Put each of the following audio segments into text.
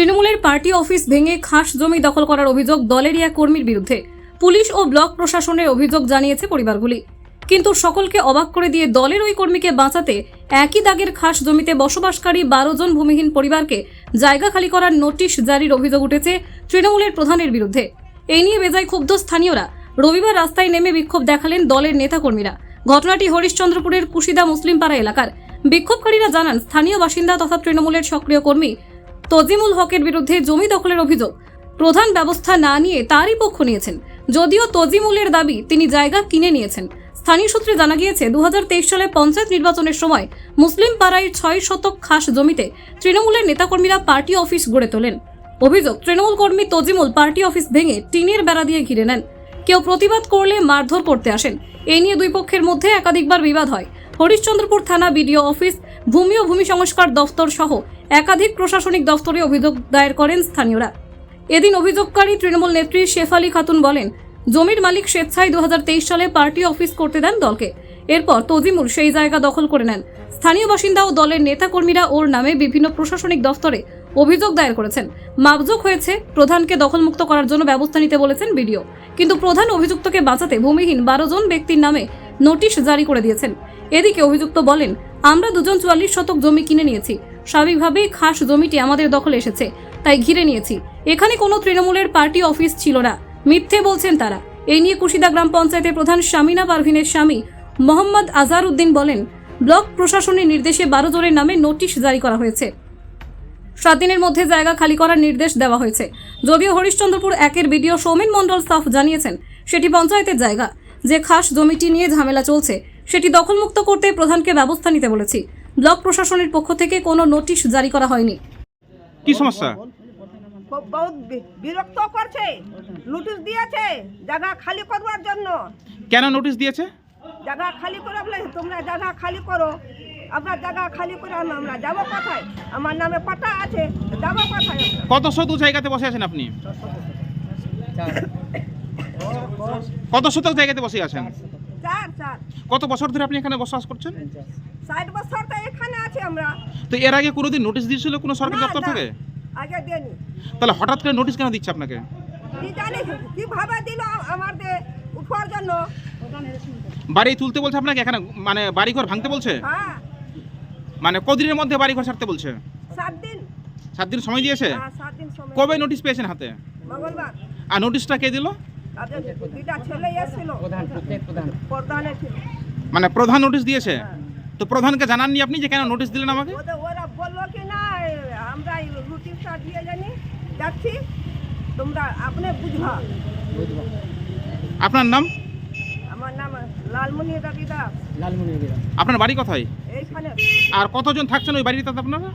তৃণমূলের party office ভেঙে খাস জমি দখল করার অভিযোগ দলেরই এক কর্মীর বিরুদ্ধে। পুলিশ ও ব্লক প্রশাসনের অভিযোগ জানিয়েছে পরিবারগুলি। কিন্তু সকলকে অবাক করে দিয়ে দলের ওই কর্মীকে বাঁচাতে একই দাগের খাস জমিতে বসবাসকারী বারো জন ভূমিহীন পরিবারকে জায়গা খালি করার নোটিশ জারির অভিযোগ উঠেছে তৃণমূলের প্রধানের বিরুদ্ধে। এই নিয়ে বেজায় ক্ষুব্ধ স্থানীয়রা। রবিবার রাস্তায় নেমে বিক্ষোভ দেখালেন দলের নেতাকর্মীরা। ঘটনাটি হরিশ্চন্দ্রপুরের কুশিদা মুসলিমপাড়া এলাকার। বিক্ষোভকারীরা জানান, স্থানীয় বাসিন্দা তথা তৃণমূলের সক্রিয় কর্মী তজিমুল হকের বিরুদ্ধে জমি দখলের অভিযোগ। প্রধান ব্যবস্থা না নিয়ে তারই পক্ষ নিয়েছেন। যদিও তজিমুলের দাবি তিনি জায়গা কিনে নিয়েছেন। স্থানীয় সূত্রে জানা গিয়েছে, দুহাজার তেইশ সালে পঞ্চায়েত নির্বাচনের সময় মুসলিম পাড়ায় ছয় শতক খাস জমিতে তৃণমূলের নেতাকর্মীরা পার্টি অফিস গড়ে তোলেন। অভিযোগ, তৃণমূল কর্মী তজিমুল পার্টি অফিস ভেঙে টিনের বেড়া দিয়ে ঘিরে নেন। কেউ প্রতিবাদ করলে মারধর করতে আসেন। এই নিয়ে দুই পক্ষের মধ্যে একাধিকবার বিবাদ হয়। হরিশ্চন্দ্রপুর থানা বিডিও অফিস, ভূমি ও ভূমি সংস্কার দফতর সহ একাধিক প্রশাসনিক দফতরে অভিযোগ দায়ের করেন স্থানীয়রা। এদিন অভিযোগকারী তৃণমূল নেত্রী শেফালি খাতুন বলেন, জমির মালিক স্বেচ্ছায় দু হাজার তেইশ সালে পার্টি অফিস করতে দেন দলকে। এরপর তজিমুল সেই জায়গা দখল করে নেন। স্থানীয় বাসিন্দা ও দলের নেতাকর্মীরা ওর নামে বিভিন্ন প্রশাসনিক দফতরে অভিযোগ দায়ের করেছেন। মাপযোগ হয়েছে, প্রধানকে দখলমুক্ত করার জন্য ব্যবস্থা নিতে বলেছেন বিডিও। কিন্তু প্রধান অভিযুক্তকে বাঁচাতে ভূমিহীন বারো জন ব্যক্তির নামে নোটিশ জারি করে দিয়েছেন। এদিকে অভিযুক্ত বলেন, আমরা দুজন চুয়াল্লিশ শতক জমি কিনে নিয়েছি। স্বাভাবিকভাবেই খাস জমিটি আমাদের দখলে এসেছে, তাই ঘিরে নিয়েছি। এখানে কোনো তৃণমূলের পার্টি অফিস ছিল না, মিথ্যে বলছেন তারা। এই নিয়ে কুশিদা গ্রাম পঞ্চায়েতের প্রধান শামিনা পারভিনের স্বামী মোহাম্মদ আজহার উদ্দিন বলেন, ব্লক প্রশাসনের নির্দেশে বারো জনের নামে নোটিশ জারি করা হয়েছে। সাত দিনের মধ্যে জায়গা খালি করার নির্দেশ দেওয়া হয়েছে। যদিও হরিশ্চন্দ্রপুর একের বিডিও সৌমেন মণ্ডল সাফ জানিয়েছেন, সেটি পঞ্চায়েতের জায়গা। যে খাস জমিটি নিয়ে ঝামেলা চলছে, সেটি দখলমুক্ত করতে প্রধানকে ব্যবস্থা নিতে বলেছি। ব্লক প্রশাসনের পক্ষ থেকে কোনো নোটিশ জারি করা হয়নি। কি সমস্যা? বহুত বি- বিরক্ত করছে। নোটিশ দিয়েছে জায়গা খালি করবার জন্য। কেন নোটিশ দিয়েছে? জায়গা খালি করে বলে তোমরা জায়গা খালি করো। আপনার জায়গা খালি করে আম- আমরা যাব কোথায়? আমার নামে পাটা আছে যাব কোথায়? আমরা? কত শত জায়গাতে বসে আছেন আপনি? কত শতক জায়গাতে বসে আছেন? চার চার। কত বছর ধরে আপনি এখানে বসবাস করছেন? ষাট বছর তো এখানে আছি আমরা। তো এর আগে কোনোদিন নোটিশ দিয়েছিল কোনো সরকারি দপ্তর থেকে? আগে দেনি তাহলে হঠাৎ করে নোটিশ কেন দিচ্ছে আপনাকে? কি জানি কীভাবে দিল আমাদের উঠবার জন্য? বাড়ি তুলতে বলছে আপনাকে? এখানে মানে বাড়িঘর ভাঙতে বলছে? হ্যাঁ। মানে কদিনের মধ্যে বাড়িঘর ছাড়তে বলছে? সাত দিন। সাত দিন সময় দিয়েছে? হ্যাঁ কবে নোটিশ পেয়েছেন হাতে? মঙ্গলবার। আর নোটিশটা কে দিল? মানে প্রধান নোটিশ দিয়েছে? তো প্রধানকে জানাননি আপনি যে কেন নোটিশ দিলেন আমাকে? ওরা বলল কি না আমরা এই রুটিনটা দিয়ে জানি যাচ্ছি। তোমরা আপনি বুঝবা। আপনার নাম? আমার নাম লালমণি রবি দাস আপনার বাড়ি কোথায়? এইখানে। আর কতজন থাকছেন ওই বাড়িতে আপনারা?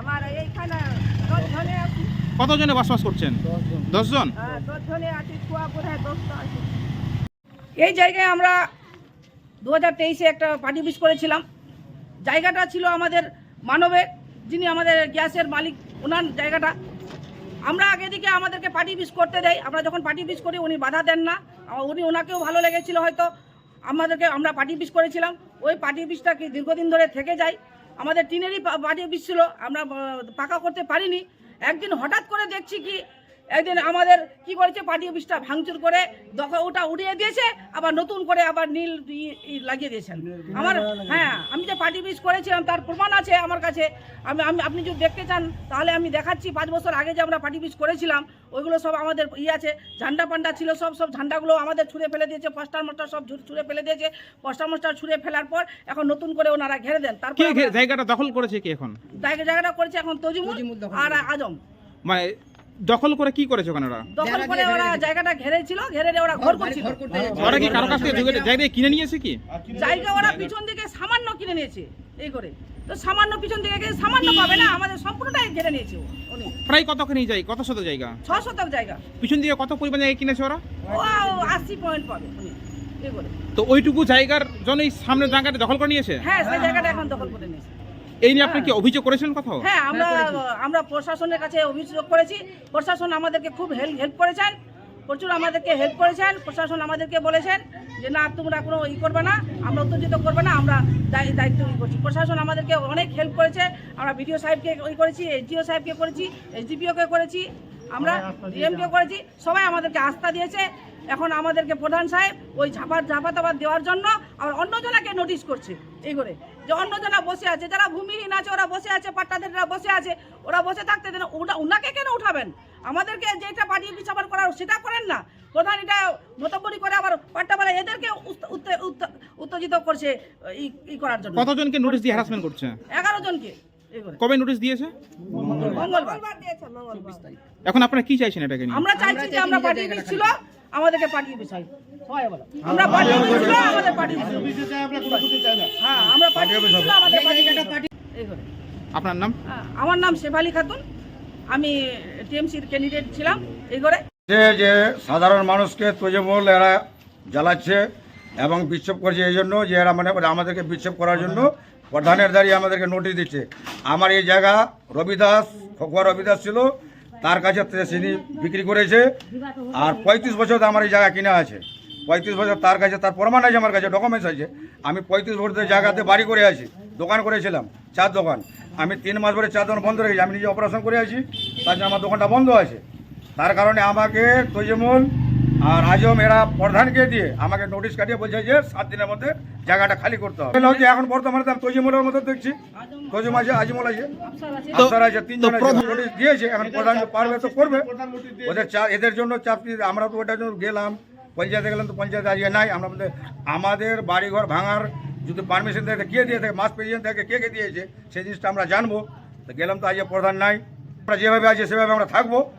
আমার এইখানে দশ জনে আছি। কতজনে বসবাস করছেন? দশজন। হ্যাঁ দশ জনে আছি ছুয়া বোধ দশটা আছি। এই জায়গায় আমরা দু হাজার তেইশে একটা পার্টি অফিস করেছিলাম। জায়গাটা ছিল আমাদের মানবের যিনি আমাদের গ্যাসের মালিক ওনার জায়গাটা। আমরা আগে দিকে আমাদেরকে পার্টি পিস করতে দেয় আমরা যখন পার্টি পিস করি, উনি বাধা দেন না। উনি ওনাকেও ভালো লেগেছিল হয়তো, আমাদেরকে আমরা পার্টি পিস করেছিলাম। ওই পার্টি পিসটা কি দীর্ঘদিন ধরে থেকে যায়। আমাদের টিনেরই পার্টি অফিস ছিল, আমরা পাকা করতে পারিনি। একদিন হঠাৎ করে দেখছি কি একদিন আমাদের কি করেছে? পার্টি অফিসটা ভাঙচুর করে দখল ওটা উড়িয়ে দিয়েছে আবার নতুন করে আবার নীল লাগিয়ে দিয়েছেন। আমার হ্যাঁ আমি যে পার্টি অফিস করেছিলাম তার প্রমাণ আছে আমার কাছে। আমি আমি আপনি যদি দেখতে চান তাহলে আমি দেখাচ্ছি। পাঁচ বছর আগে যে আমরা পার্টি অফিস করেছিলাম ওইগুলো সব আমাদের ই আছে। ঝান্ডা পান্ডা ছিল সব সব ঝান্ডাগুলো আমাদের ছুঁড়ে ফেলে দিয়েছে পোস্টার মাস্টার সব ছুঁড়ে ফেলে দিয়েছে। পোস্টার মাস্টার ছুঁড়ে ফেলার পর এখন নতুন করে ওনারা ঘেরে দেন। তারপর জায়গাটা দখল করেছে কি এখন? জায়গা জায়গাটা করেছে এখন তজিমুল আর আজম। মানে দখল করে কি করেছে ওখানে ওরা? দখল করে ওরা জায়গাটা ঘেরেছিল ঘেরে ওরা ঘর করছিল। ওরা কি কারও কাছ থেকে জায়গা- জায়গা কিনে নিয়েছে কি? জায়গা ওরা পিছন দিকে সামান্য কিনে নিয়েছে এই করে। তো সামান্য পিছন থেকে সামান্য পাবে না আমাদের সম্পূর্ণটাই ঘিরে নিয়েছে প্রায় কতখানি যাই কত শত জায়গা? ছ শতক জায়গা। পিছন দিকে কত পরিমাণ জায়গা কিনেছে ওরা? ও আশি পয়েন্ট পাবে উনি এই করে। তো ওইটুকু জায়গার জন্যই সামনে জায়গাটা দখল করে নিয়েছে? হ্যাঁ সেই জায়গাটা এখন দখল করে নিয়েছে। এই নিয়ে আপনি কি অভিযোগ করেছেন কোথাও? হ্যাঁ আমরা আমরা প্রশাসনের কাছে অভিযোগ করেছি। প্রশাসন আমাদেরকে খুব হেল্প হেল্প করেছেন। প্রচুর আমাদেরকে হেল্প করেছেন। প্রশাসন আমাদেরকে বলেছেন যে না তোমরা কোনো ই করবে না। আমরা উত্তেজিত করবে না। আমরা দায়- দায়িত্ব ই করছি প্রশাসন আমাদেরকে অনেক হেল্প করেছে। আমরা বিডিও সাহেবকে ওই করেছি এসডিও সাহেবকে করেছি এসডিপিওকে করেছি আমরা ডিএমকে করেছি। সবাই আমাদেরকে আস্থা দিয়েছে। এখন আমাদেরকে প্রধান সাহেব ওই ঝাপা ঝাপা তাপা দেওয়ার জন্য আবার অন্যজনাকে নোটিশ করছে। এই করে। যে অন্যজনা বসে আছে যারা ভূমিহীন আছে ওরা বসে আছে পাট্টাদেররা বসে আছে ওরা বসে থাকতে দেন ওনাকে কেন উঠাবেন? আমাদেরকে যেটা পাঠিয়ে বিচার করার সেটা করেন না। প্রধান এটা মতব্বরি করে আবার পাট্টাবালা এদেরকে উত্তে- উত্তেজিত করছে ই- ই করার জন্য। কতজনকে নোটিশ দিয়ে হ্যারাসমেন্ট করছে? এগারো জনকে। কবে নোটিশ দিয়েছে? মঙ্গলবার। মঙ্গলবার দিয়েছে এখন আপনারা কি চাইছেন এটাকে আমরা চাইছি যে আমরা পাঠিয়ে দিচ্ছিল। আমাদেরকে পাঠিয়ে সবাই আমরা পাঠিয়ে আমাদের পাঠিয়ে হ্যাঁ আমরা পাঠিয়ে আমাদের পাঠিয়ে দিচ্ছিল। এই করে আপনার নাম? হ্যাঁ, আমার নাম শেফালি খাতুন। আমি টিএমসির ক্যান্ডিডেট ছিলাম এই করে যে যে সাধারণ মানুষকে তজমল এরা জ্বালাচ্ছে এবং বিক্ষোভ করছে এই জন্য যে এরা মানে আমাদেরকে বিক্ষোভ করার জন্য প্রধানের দাঁড়িয়ে আমাদেরকে নোটিশ দিচ্ছে। আমার এই জায়গা রবিদাস খকুয়া রবিদাস ছিল। তার কাছে চিনি বিক্রি করেছে। আর পঁয়ত্রিশ বছর আমার এই জায়গা কিনা আছে। পঁয়ত্রিশ বছর তার কাছে, তার প্রমাণ আছে আমার কাছে ডকুমেন্টস আছে। আমি পঁয়ত্রিশ বছর জায়গাতে বাড়ি করে আছি, দোকান করেছিলাম, চার দোকান। আমি তিন মাস ধরে চার দোকান বন্ধ রেখেছি আমি নিজে অপারেশন করে আছি, তার জন্য আমার দোকানটা বন্ধ আছে। তার কারণে আমাকে তৈজমুল আর আজম এরা প্রধানকে দিয়ে আমাকে নোটিশ কাটিয়ে বলছে যে সাত দিনের মধ্যে জায়গাটা খালি করতে হবে। হচ্ছে এখন বর্তমানে তার তৈজমুলের মতো দেখছি। তৈজম আছে আজিমুল আছে আফসার আছে তিনজন নোটিশ দিয়েছে এখন প্রধান পারবে তো করবে। ওদের চা- এদের জন্য চাপ আমরা তো ওটার জন্য গেলাম। পঞ্চায়েতে গেলাম তো পঞ্চায়েতে আজকে নাই। আমরা আমাদের বাড়িঘর ভাঙার যদি পারমিশন থাকে কে দিয়ে থাকে? মাস প্রেসিডেন্ট থাকে কে কে দিয়েছে? সেই জিনিসটা আমরা জানব। তো গেলাম তো আজকে প্রধান নাই। আমরা যেভাবে আছে সেভাবে আমরা থাকব।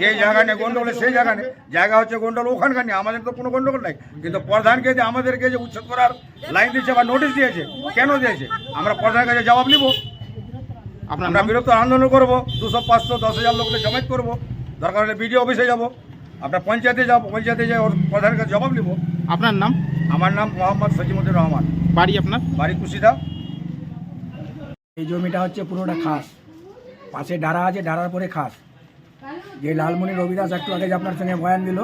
যে জায়গা নেই গন্ডগোল সেই জায়গা নেই। জায়গা হচ্ছে গন্ডগোল ওখানকার নেই। আমাদের তো কোনো গন্ডগোল নাই। কিন্তু প্রধানকে যে আমাদেরকে যে উচ্ছেদ করার লাইন দিয়েছে বা নোটিশ দিয়েছে কেন দিয়েছে? আমরা প্রধানের কাছে জবাব নিব। আপনার আমরা বিরত আন্দোলন করব দুশো পাঁচশো দশ হাজার লোককে জমায়েত করব। দরকার হলে বিডিও অফিসে যাব। আপনার পঞ্চায়েতে যাব পঞ্চায়েতে যাই ওর প্রধানের কাছে জবাব নিব। আপনার নাম? আমার নাম মোহাম্মদ সজিমুদ্দিন রহমান। বাড়ি আপনার? বাড়ি কুশিদা। এই জমিটা হচ্ছে পুরোটা খাস। পাশে ডারা আছে ডারার পরে খাস। যে লালমণি রবিদাস একটু আগে যে আপনার সঙ্গে বয়ান দিল,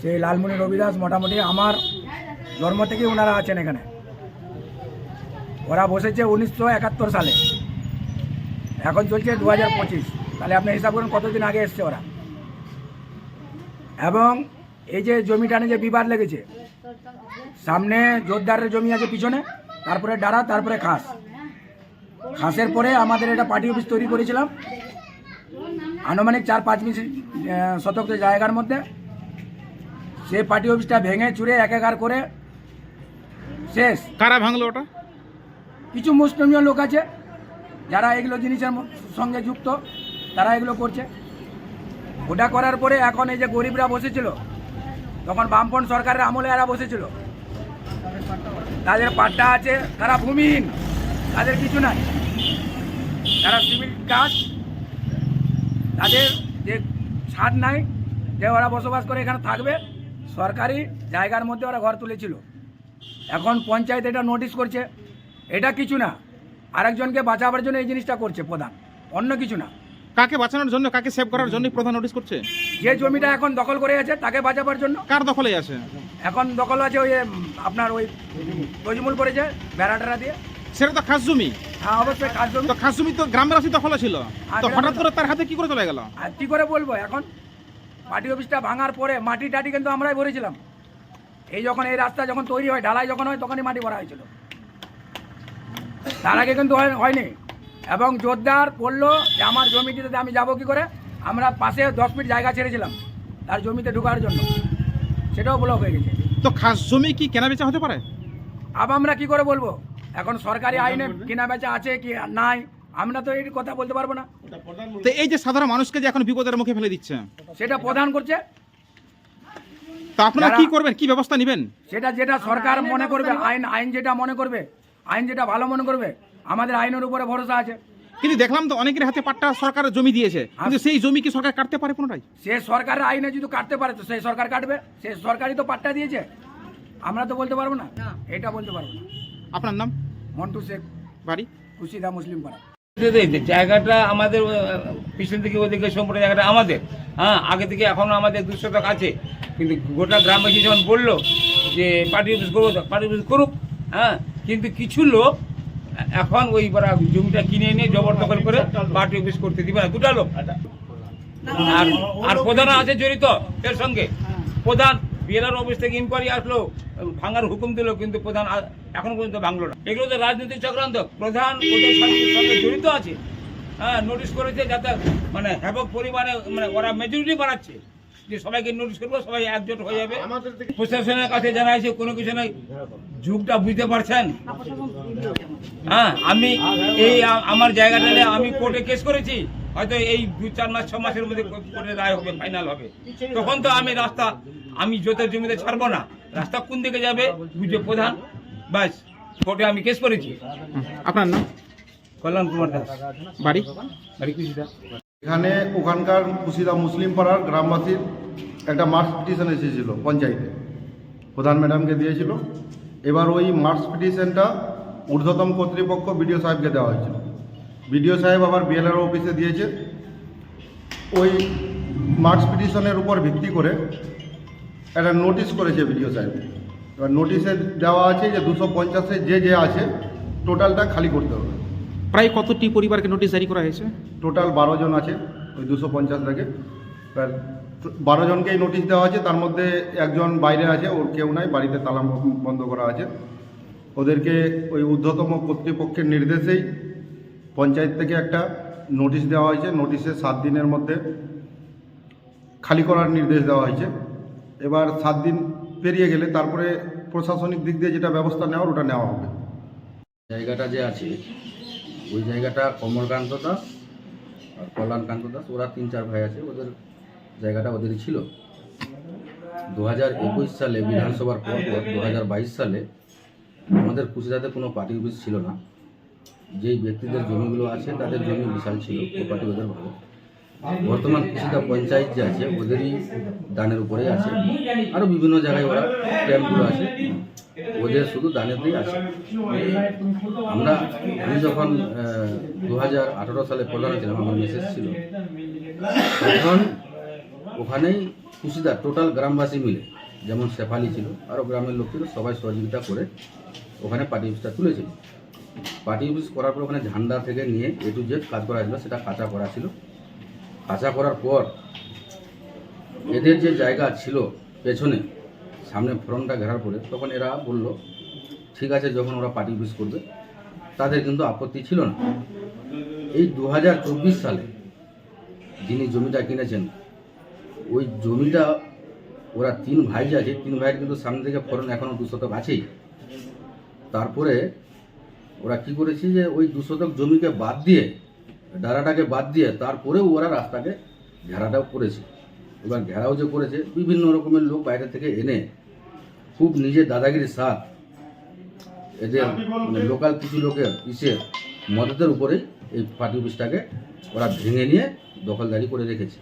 সেই লালমণি রবিদাস মোটামুটি আমার জন্ম থেকে ওনারা আছেন এখানে। ওরা বসেছে উনিশশো একাত্তর সালে। এখন চলছে দু হাজার পঁচিশ। তাহলে আপনি হিসাব করুন কতদিন আগে এসছে ওরা। এবং এই যে জমিটা নিয়ে যে বিবাদ লেগেছে, সামনে জোরদারের জমি আছে পিছনে, তারপরে ডারা তারপরে খাস। খাসের পরে আমাদের এটা পার্টি অফিস তৈরি করেছিলাম। আনুমানিক চার পাঁচ মিনিট শতক জায়গার মধ্যে। সেই পার্টি অফিসটা ভেঙে চুরে এক একার করে শেষ। কারা ভাঙলো ওটা? কিছু মুসলিমীয় লোক আছে যারা এগুলো জিনিসের সঙ্গে যুক্ত তারা এগুলো করছে। ওটা করার পরে এখন এই যে গরিবরা বসেছিল তখন বামপন সরকারের আমলে এরা বসেছিল। তাদের পাট্টা আছে তারা ভূমিহীন তাদের কিছু নাই। তারা সিভিল কাজ তাদের যে ছাদ নাই যে ওরা বসবাস করে এখানে থাকবে সরকারি জায়গার মধ্যে ওরা ঘর তুলেছিল। এখন পঞ্চায়েত এটা নোটিশ করছে। এটা কিছু না আরেকজনকে বাঁচাবার জন্য এই জিনিসটা করছে প্রধান অন্য কিছু না। কাকে বাঁচানোর জন্য কাকে সেভ করার জন্য প্রধান নোটিশ করছে? যে জমিটা এখন দখল করে আছে তাকে বাঁচাবার জন্য। কার দখলে আছে? এখন দখল আছে ওই আপনার ওই তজমুল করেছে বেড়া টেড়া দিয়ে। সেটা তো খাস জমি। হ্যাঁ অবশ্যই তো তো গ্রামবাসী দখলে ছিল। তো হঠাৎ করে তার হাতে কি করে চলে গেল? আর কি করে বলব? এখন পার্টি অফিসটা ভাঙার পরে মাটি টাটি কিন্তু আমরাই ভরেছিলাম। এই যখন এই রাস্তা যখন তৈরি হয় ঢালাই যখন হয় তখনই মাটি ভরা হয়েছিল। তার আগে কিন্তু হয়- হয়নি। এবং জোরদার বলল যে আমার জমিটিতে আমি যাব কি করে? আমরা পাশে দশ মিনিট জায়গা ছেড়েছিলাম তার জমিতে ঢোকার জন্য। সেটাও ব্লক হয়ে গেছে। তো খাস জমি কি কেনা বেচা হতে পারে? আবার আমরা কি করে বলব? এখন সরকারি আইনে কেনা বেচা আছে কি নাই আমরা তো এই কথা বলতে পারব না। তো এই যে সাধারণ মানুষকে যে এখন বিপদের মুখে ফেলে দিচ্ছে সেটা প্রধান করছে। তো আপনারা কি করবেন? কি ব্যবস্থা নেবেন? সেটা যেটা সরকার মনে করবে আইন আইন যেটা মনে করবে আইন যেটা ভালো মনে করবে আমাদের আইনের উপরে ভরসা আছে। কিন্তু দেখলাম তো অনেকের হাতে পাট্টা সরকারের জমি দিয়েছে কিন্তু সেই জমি কি সরকার কাটতে পারে পুনরায়? সে সরকারের আইনে যদি কাটতে পারে তো সেই সরকার কাটবে সে সরকারই তো পাট্টা দিয়েছে। আমরা তো বলতে পারব না। এটা বলতে পারব না। আপনার নাম? মন্টু শেখ। বাড়ি? কুশিদা মুসলিম পাড়া। জায়গাটা আমাদের পিছন থেকে ওদিকে সম্পূর্ণ জায়গাটা আমাদের। হ্যাঁ আগে থেকে এখনও আমাদের দু শতক আছে। কিন্তু গোটা গ্রামবাসী যখন বলল যে পার্টি অফিস করব পার্টি অফিস করুক হ্যাঁ কিন্তু কিছু লোক এখন ওই জমিটা কিনে নিয়ে জবরদখল করে পার্টি অফিস করতে দিবে না। দুটা লোক। আর আর প্রধান আছে জড়িত এর সঙ্গে। প্রধান বিএলআর অফিস থেকে ইনকোয়ারি আসলো। ভাঙার হুকুম দিল কিন্তু প্রধান এখনও পর্যন্ত ভাঙলো না। এগুলো তো রাজনৈতিক চক্রান্ত। প্রধান ওদের সঙ্গে জড়িত আছে। হ্যাঁ নোটিশ করেছে যাতে মানে হ্যাবক পরিমাণে মানে ওরা মেজরিটি বাড়াচ্ছে। যে সবাইকে নোটিশ করব সবাই একজোট হয়ে যাবে। প্রশাসনের কাছে জানাইছে কোনো কিছু নাই যুগটা বুঝতে পারছেন? হ্যাঁ আমি এই আমার জায়গাটা নিয়ে আমি কোর্টে কেস করেছি। হয়তো এই দু চার মাস ছ মাসের মধ্যে কোর্টে রায় হবে ফাইনাল হবে। তখন তো আমি রাস্তা আমি যত জমিতে ছাড়বো না। রাস্তা কোন দিকে যাবে? বুঝে প্রধান বাস কোর্টে আমি কেস করেছি। আপনার নাম? কল্যাণ কুমার দাস। বাড়ি? বাড়ি কৃষিদা এখানে ওখানকার কুশিদা মুসলিম পাড়ার গ্রামবাসীর একটা মার্চ পিটিশন এসেছিল পঞ্চায়েতে। প্রধান ম্যাডামকে দিয়েছিল। এবার ওই মার্চ পিটিশনটা ঊর্ধ্বতম কর্তৃপক্ষ বিডিও সাহেবকে দেওয়া হয়েছিল। বিডিও সাহেব আবার বিএলআর অফিসে দিয়েছে। ওই মার্কস পিটিশনের উপর ভিত্তি করে একটা নোটিশ করেছে বিডিও সাহেব। এবার নোটিশে দেওয়া আছে যে দুশো পঞ্চাশে যে যে আছে টোটালটা খালি করতে হবে। প্রায় কতটি পরিবারকে নোটিশ জারি করা হয়েছে? টোটাল বারো জন আছে ওই দুশো পঞ্চাশ থেকে এবার বারো জনকেই নোটিশ দেওয়া আছে তার মধ্যে একজন বাইরে আছে ওর কেউ নাই বাড়িতে তালা বন্ধ করা আছে। ওদেরকে ওই ঊর্ধ্বতম কর্তৃপক্ষের নির্দেশেই পঞ্চায়েত থেকে একটা নোটিশ দেওয়া হয়েছে নোটিশে সাত দিনের মধ্যে খালি করার নির্দেশ দেওয়া হয়েছে। এবার সাত দিন পেরিয়ে গেলে তারপরে প্রশাসনিক দিক দিয়ে যেটা ব্যবস্থা নেওয়ার ওটা নেওয়া হবে। জায়গাটা যে আছে, ওই জায়গাটা কমলকান্ত দাস আর কল্যাণকান্ত দাস, ওরা তিন চার ভাই আছে, ওদের জায়গাটা ওদেরই ছিল। দু হাজার একুশ সালে বিধানসভার পর, দু হাজার বাইশ সালে আমাদের কুশিদাতে কোনো পার্টি অফিস ছিল না। যেই ব্যক্তিদের জমিগুলো আছে, তাদের জমি বিশাল ছিল, প্রপার্টি ওদের ভালো। বর্তমান কুশিদা পঞ্চায়েত যে আছে, ওদেরই দানের উপরেই আছে। আরও বিভিন্ন জায়গায় ওরা ক্যাম্পগুলো আছে। ওদের শুধু দানেতেই আছে। আমরা, আমি যখন দু হাজার আঠারো সালে প্রধান ছিলাম, আমার মেসেজ ছিল, তখন ওখানেই কুশিদা টোটাল গ্রামবাসী মিলে, যেমন শেফালি ছিল আরও গ্রামের লোক ছিল, সবাই সহযোগিতা করে ওখানে পার্টি তুলেছিল। পার্টি অফিস করার পর ওখানে ঝান্ডা থেকে নিয়ে এ টু জেড কাজ করা ছিল সেটা কাঁচা করা ছিল। কাঁচা করার পর এদের যে জায়গা ছিল পেছনে, সামনে ফ্রন্টটা ঘেরার পরে, তখন এরা বলল, ঠিক আছে, যখন ওরা পার্টি অফিস করবে, তাদের কিন্তু আপত্তি ছিল না। এই দু হাজার চব্বিশ সালে যিনি জমিটা কিনেছেন, ওই জমিটা ওরা তিন ভাই আছে, তিন ভাইয়ের কিন্তু সামনে থেকে ফরন এখনও দু শতক আছেই। তারপরে ওরা কি করেছে যে ওই দু শতক জমিকে বাদ দিয়ে ডারাটাকে বাদ দিয়ে তারপরেও ওরা রাস্তাকে ঘেরাটাও করেছে। এবার ঘেরাও যে করেছে বিভিন্ন রকমের লোক বাইরে থেকে এনে খুব নিজের দাদাগিরির সাথ এদের মানে লোকাল কিছু লোকের ইসে মদতের উপরেই এই পার্টি অফিসটাকে ওরা ভেঙে নিয়ে দখলদারি করে রেখেছে।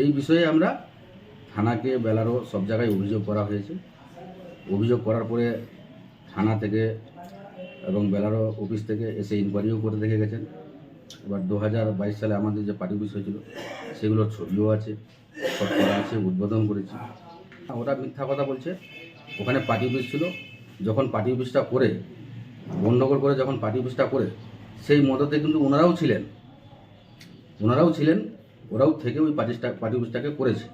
এই বিষয়ে আমরা থানাকে বেলারও সব জায়গায় অভিযোগ করা হয়েছে। অভিযোগ করার পরে থানা থেকে এবং বেলারো অফিস থেকে এসে ইনকোয়ারিও করে দেখে গেছেন। এবার দু হাজার বাইশ সালে আমাদের যে পার্টি অফিস হয়েছিল, সেগুলোর ছবিও আছে, সব করা আছে, উদ্বোধন করেছি। ওরা মিথ্যা কথা বলছে। ওখানে পার্টি অফিস ছিল। যখন পার্টি অফিসটা করে গণ্ডগোল করে যখন পার্টি অফিসটা করে, সেই মদতে কিন্তু ওনারাও ছিলেন। ওনারাও ছিলেন, ওরাও থেকে ওই পার্টিটা পার্টি অফিসটাকে করেছে।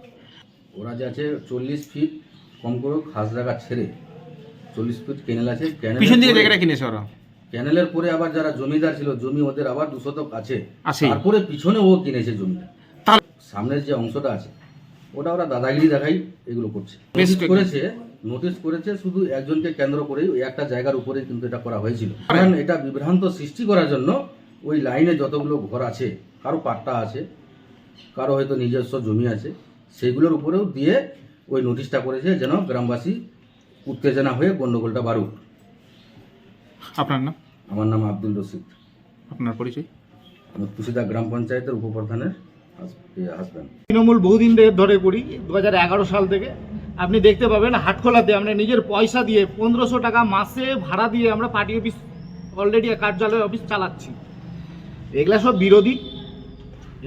ওরা যে আছে চল্লিশ ফিট কম করে খাস জায়গা ছেড়ে চল্লিশ ফিট ক্যানেল আছে। ক্যানেলের পিছন দিকে জায়গাটা কিনেছে ওরা? ক্যানেলের পরে আবার যারা জমিদার ছিল জমি ওদের আবার দুশতক আছে। তারপরে পিছনে ও কিনেছে জমিটা। সামনের যে অংশটা আছে ওটা ওরা দাদাগিরি দেখাই এগুলো করছে। করেছে নোটিশ করেছে শুধু একজনকে কেন্দ্র করেই ওই একটা জায়গার উপরেই কিন্তু এটা করা হয়েছিল। কারণ এটা বিভ্রান্ত সৃষ্টি করার জন্য ওই লাইনে যতগুলো ঘর আছে কারও পাট্টা আছে কারও হয়তো নিজস্ব জমি আছে সেগুলোর উপরেও দিয়ে ওই নোটিশটা করেছে যেন গ্রামবাসী উত্তেজনা হয়ে গণ্ডগোলটা বাড়ুক আপনার নাম? আমার নাম আব্দুল রশিদ। আপনার পরিচয়? আমি কুশিদা গ্রাম পঞ্চায়েতের উপপ্রধানের হাজব্যান্ড তৃণমূল বহুদিন ধরে- ধরে করি দু সাল থেকে। আপনি দেখতে পাবেন হাটখোলাতে আমরা নিজের পয়সা দিয়ে পনেরোশো টাকা মাসে ভাড়া দিয়ে আমরা পার্টি অফিস অলরেডি কার্যালয় অফিস চালাচ্ছি। এগুলা সব বিরোধী।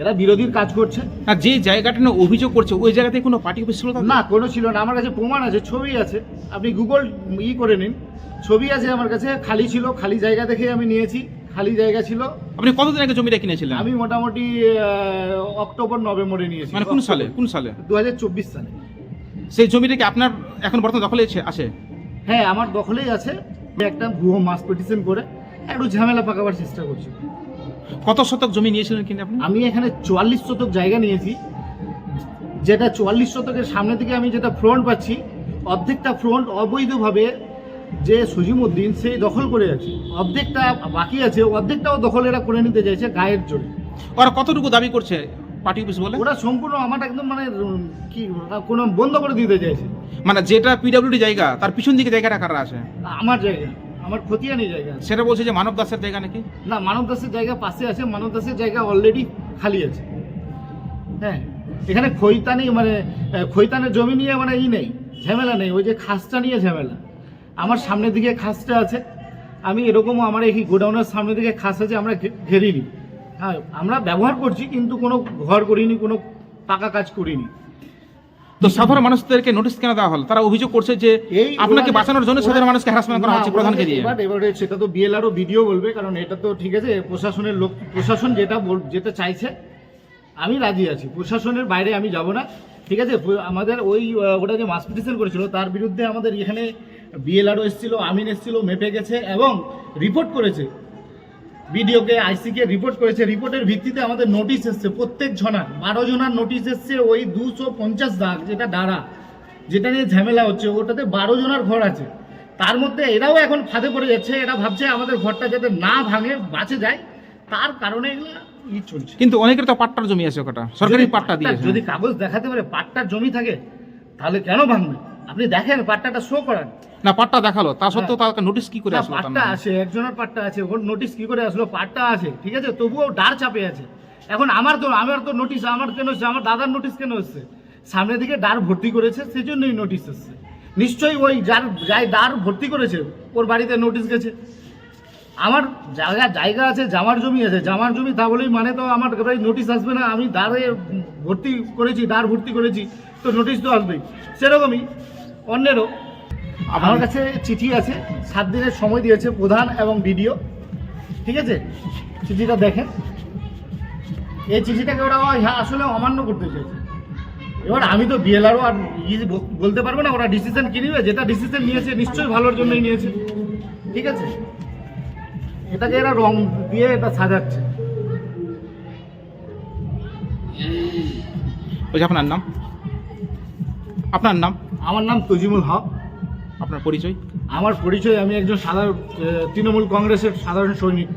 এরা বিরোধীর কাজ করছে। না যে জায়গাটা নিয়ে অভিযোগ করছে ওই জায়গাতে কোনো পার্টি অফিস ছিল না কোনো ছিল না। আমার কাছে প্রমাণ আছে ছবি আছে। আপনি গুগল ই করে নিন। ছবি আছে আমার কাছে খালি ছিল খালি জায়গা দেখে আমি নিয়েছি খালি জায়গা ছিল। আপনি কতদিন আগে জমিটা কিনেছিলেন? আমি মোটামুটি অক্টোবর নভেম্বরে নিয়েছি। মানে কোন সালে? কোন সালে? দু হাজার চব্বিশ সালে। সেই জমিটা কি আপনার এখন বর্তমান দখলে আছে? হ্যাঁ আমার দখলেই আছে। একটা ভুয়ো মাস পিটিশন করে একটু ঝামেলা পাকাবার চেষ্টা করছি। কত শতক জমি নিয়েছিলেন কিনে আপনি? আমি এখানে চুয়াল্লিশ শতক জায়গা নিয়েছি। যেটা চুয়াল্লিশ শতকের সামনে থেকে আমি যেটা ফ্রন্ট পাচ্ছি অর্ধেকটা ফ্রন্ট অবৈধভাবে যে সজিমুদ্দিন সেই দখল করে আছে। অর্ধেকটা বাকি আছে অর্ধেকটাও দখল এরা করে নিতে চাইছে গায়ের জোরে। ওরা কতটুকু দাবি করছে পার্টি অফিস বলে? ওরা সম্পূর্ণ আমার একদম মানে কি কোনো বন্ধ করে দিতে চাইছে। মানে যেটা পিডব্লিউডি জায়গা তার পিছন দিকে জায়গাটা কারা আছে? আমার জায়গা। আমার খতিয়ানি জায়গা আছে। সেটা বলছে যে মানব দাসের জায়গা নাকি? না মানব দাসের জায়গা পাশে আছে মানব দাসের জায়গা অলরেডি খালি আছে। হ্যাঁ এখানে খৈতানি মানে খৈতানের জমি নিয়ে মানে ই নেই ঝামেলা নেই ওই যে খাসটা নিয়ে ঝামেলা। আমার সামনের দিকে খাসটা আছে আমি এরকমও আমার এই গোডাউনের সামনের দিকে খাস আছে আমরা ঘেরিনি। হ্যাঁ আমরা ব্যবহার করছি কিন্তু কোনো ঘর করিনি কোনো পাকা কাজ করিনি। তো সাধারণ মানুষদেরকে নোটিশ কেন দেওয়া হলো? তারা অভিযোগ করছে যে আপনাকে বাঁচানোর জন্য সাধারণ মানুষকে হ্যারাসমেন্ট করা হচ্ছে প্রধানকে দিয়ে এবার এবারে সেটা তো বিএলআরও ভিডিও বলবে কারণ এটা তো ঠিক আছে প্রশাসনের লোক প্রশাসন যেটা যেটা চাইছে আমি রাজি আছি। প্রশাসনের বাইরে আমি যাব না। ঠিক আছে আমাদের ওই ওটা যে মাস পিটিশন করেছিল তার বিরুদ্ধে আমাদের এখানে বিএলআরও এসেছিল আমিন এসেছিল মেপে গেছে এবং রিপোর্ট করেছে। বিডিওকে আইসিকে রিপোর্ট করেছে। রিপোর্টের ভিত্তিতে আমাদের নোটিশ এসছে প্রত্যেক জনার বারো জনার নোটিশ এসছে ওই দুশো পঞ্চাশ দাগ যেটা ডাড়া যেটা নিয়ে ঝামেলা হচ্ছে ওটাতে বারো জনার ঘর আছে। তার মধ্যে এরাও এখন ফাঁদে পড়ে যাচ্ছে এরা ভাবছে আমাদের ঘরটা যাতে না ভাঙে বাঁচে যায় তার কারণে চলছে। কিন্তু অনেকের তো পাট্টার জমি আছে ওটা সরকারি পাট্টা দিয়েছে যদি কাগজ দেখাতে পারে পাট্টার জমি থাকে তাহলে কেন ভাঙবে? আপনি দেখেন পাট্টাটা শো করান না পাট্টা দেখাল। তা সত্ত্বেও তাকে নোটিশ কি করে আসলো পাট্টা আছে একজনের পাট্টা আছে ওর নোটিশ কি করে আসলো? পাট্টা আছে ঠিক আছে? তবুও ডার চাপে আছে। এখন আমার তো আমার তো নোটিশ আমার কেন এসছে আমার দাদার নোটিশ কেন এসছে সামনের দিকে ডার ভর্তি করেছে সেই জন্যই নোটিশ এসছে নিশ্চয়ই ওই যার যাই ডার ভর্তি করেছে ওর বাড়িতে নোটিশ গেছে। আমার জায়গা জায়গা আছে জামার জমি আছে। জামার জমি তা বলেই মানে তো আমার একেবারে নোটিশ আসবে না আমি দাঁড়ে ভর্তি করেছি দাঁড় ভর্তি করেছি তো নোটিশ তো আসবেই। সেরকমই অন্যেরও আমার কাছে চিঠি আছে সাত দিনের সময় দিয়েছে প্রধান এবং বিডিও। ঠিক আছে? চিঠিটা দেখেন। এই চিঠিটাকে ওরা হ্যাঁ, আসলে অমান্য করতে চাইছে। এবার আমি তো বিএলআরও আর বলতে পারব না ওরা ডিসিশন কি নিবে? যেটা ডিসিশন নিয়েছে নিশ্চয়ই ভালোর জন্যই নিয়েছে। ঠিক আছে? এটাকে এরা রং দিয়ে এটা সাজাচ্ছে। বলছি আপনার নাম? আপনার নাম? আমার নাম তজিমুল হক। আপনার পরিচয়? আমার পরিচয় আমি একজন সাধারণ তৃণমূল কংগ্রেসের সাধারণ সৈনিক।